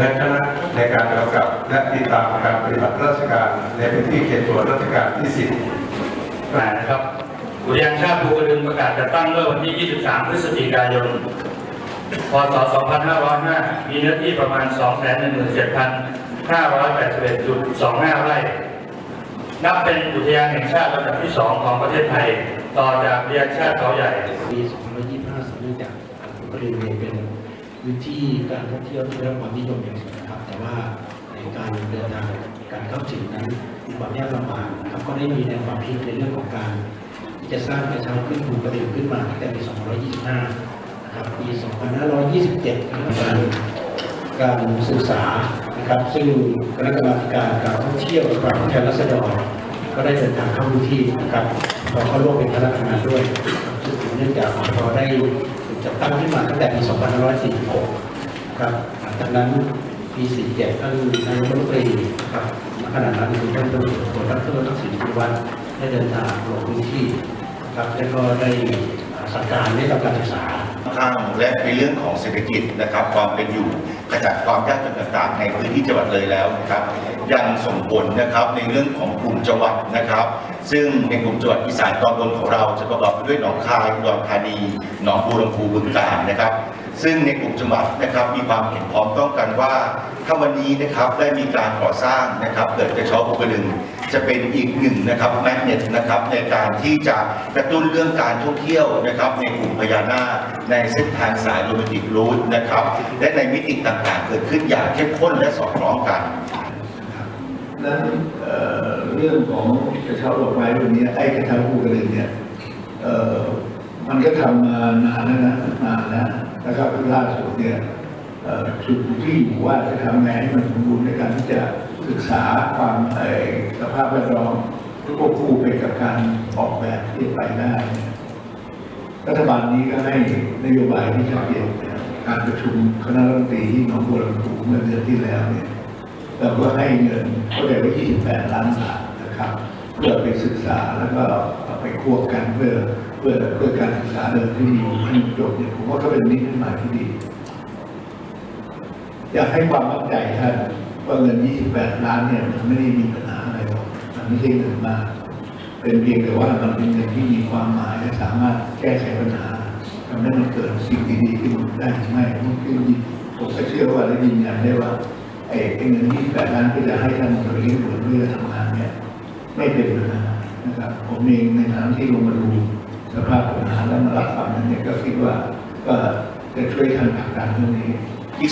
การปฏิบัติราชการในพื้นที่เขตตรวจราชการที่10มานะครับอุทยานชาติภูกระดึงประกาศจัดตั้งเมื่อวันที่ 23 พฤศจิกายน พศ 2505 มีเนื้อที่ประมาณ 217,581.25 ไร่ นับเป็นอุทยานแห่งชาติระดับที่ 2 ของประเทศไทย ต่อจากอุทยานชาติเขาใหญ่ปี 2525สำเนื่องจากบริเวณเป็น พื้นที่การท่องเที่ยวที่ได้รับความนิยมอย่างสูงนะครับ แต่ว่าในการเดินทางการเข้าถึงนั้นมีความยากลำบากนะครับก็ได้มีแนวความคิดในเรื่องของการที่จะสร้างกระเช้าขึ้นภูกระดึงขึ้นมาตั้งแต่ปี 2525 นะครับ ปี 2527นะครับการการศึกษานะครับ ซึ่งคณะกรรมการการท่องเที่ยวและความแทนรัษฎรก็ได้เดินทางเข้าพื้นที่นะครับพอเข้าร่วมเป็นคณะทำงานด้วยซึ่งเนื่องจากพอได้ จัดตั้งขึ้นมาตั้งแต่ปี 2546 ครับหลังจากนั้นปี 47 ท่านนายกรัฐมนตรีครับณขณะนั้นคือท่านตำรวจตรวจรัฐมนตรีสิริวัฒน์ได้เดินทางลงพื้นที่ครับแล้วก็ได้สั่งการให้ทำการศึกษา ข้างและในเรื่องของเศรษฐกิจนะครับ ความเป็นอยู่ขจัดความยากจนต่างๆ ในพื้นที่จังหวัดเลยแล้วนะครับ ยังส่งผลนะครับในเรื่องของกลุ่มจังหวัดนะครับ ซึ่งในกลุ่มจังหวัดอีสานตอนบนของเราจะประกอบไปด้วยหนองคายอุดรธานีหนองบัวลำพูบึงกาฬนะครับ ซึ่งในกลุ่มจังหวัดนะครับมีความเห็นพร้องต้องกันว่าถ้าวันนี้นะครับได้มีการก่อสร้างนะครับเกิดกระเช้าภูกระดึงจะเป็นอีกหนึ่งนะครับแมกเนตนะครับในการที่จะกระตุ้นเรื่องการท่องเที่ยวนะครับในกลุ่มพญานาคในเส้นทางสายโรแมนติกรูทนะครับและในมิติต่างๆ เกิดขึ้นอย่างเข้มข้นและสอดคล้องกันนั้นเเรื่องของกระเช้าดอกไม้วันนี้ไอ้กระเช้าภูกระดึงเนี่ย มันก็ทำมานานแล้วนะนานแล้วนะครับล่าสุดเนี่ยจุดที่อยู่ว่าจะทำไงให้มันสมบูรณ์ในการที่จะศึกษาความเอ่อสภาพแวดล้อมควบคู่ไปกับการออกแบบที่ไปได้รัฐบาลนี้ก็ให้นโยบายที่ชัดเจนการประชุมคณะรัฐมนตรีที่หนองบัวลำพูเมื่อเดือนที่แล้วเนี่ยเราก็ให้เงินเขาเรียกว่า28 ล้านบาทนะครับ เพื่อไปศึกษาแล้วก็ ไปควบกันเพื่อเพื่อเพื่อการศึกษาเดินที่ดีให้มันจบเนี่ยผมว่าก็เป็นนิมิตหมายที่ดี อยากให้ความมั่นใจท่านว่าเงิน 28 ล้านเนี่ยมันไม่ได้มีปัญหาอะไรหรอกมันไม่ใช่เงินมากเป็นเพียงแต่ว่ามันเป็นเงินที่มีความหมายและสามารถแก้ไขปัญหาทำให้มันเกิดสิ่งดีๆขึ้นได้หรือไม่ผมคือผมก็เชื่อว่าและยืนยันได้ว่าไอ้ไอ้เงินที่แปดล้านที่จะให้ท่านโดยเลี้ยงดูเพื่อทำงานเนี่ยไม่เป็นปัญหา นะครับผมเองในฐานะที่ลงมาดูสภาพปัญหาและมารับฟังนั้นเนี่ยก็คิดว่าก็จะช่วยท่านผลักดันเรื่องนี้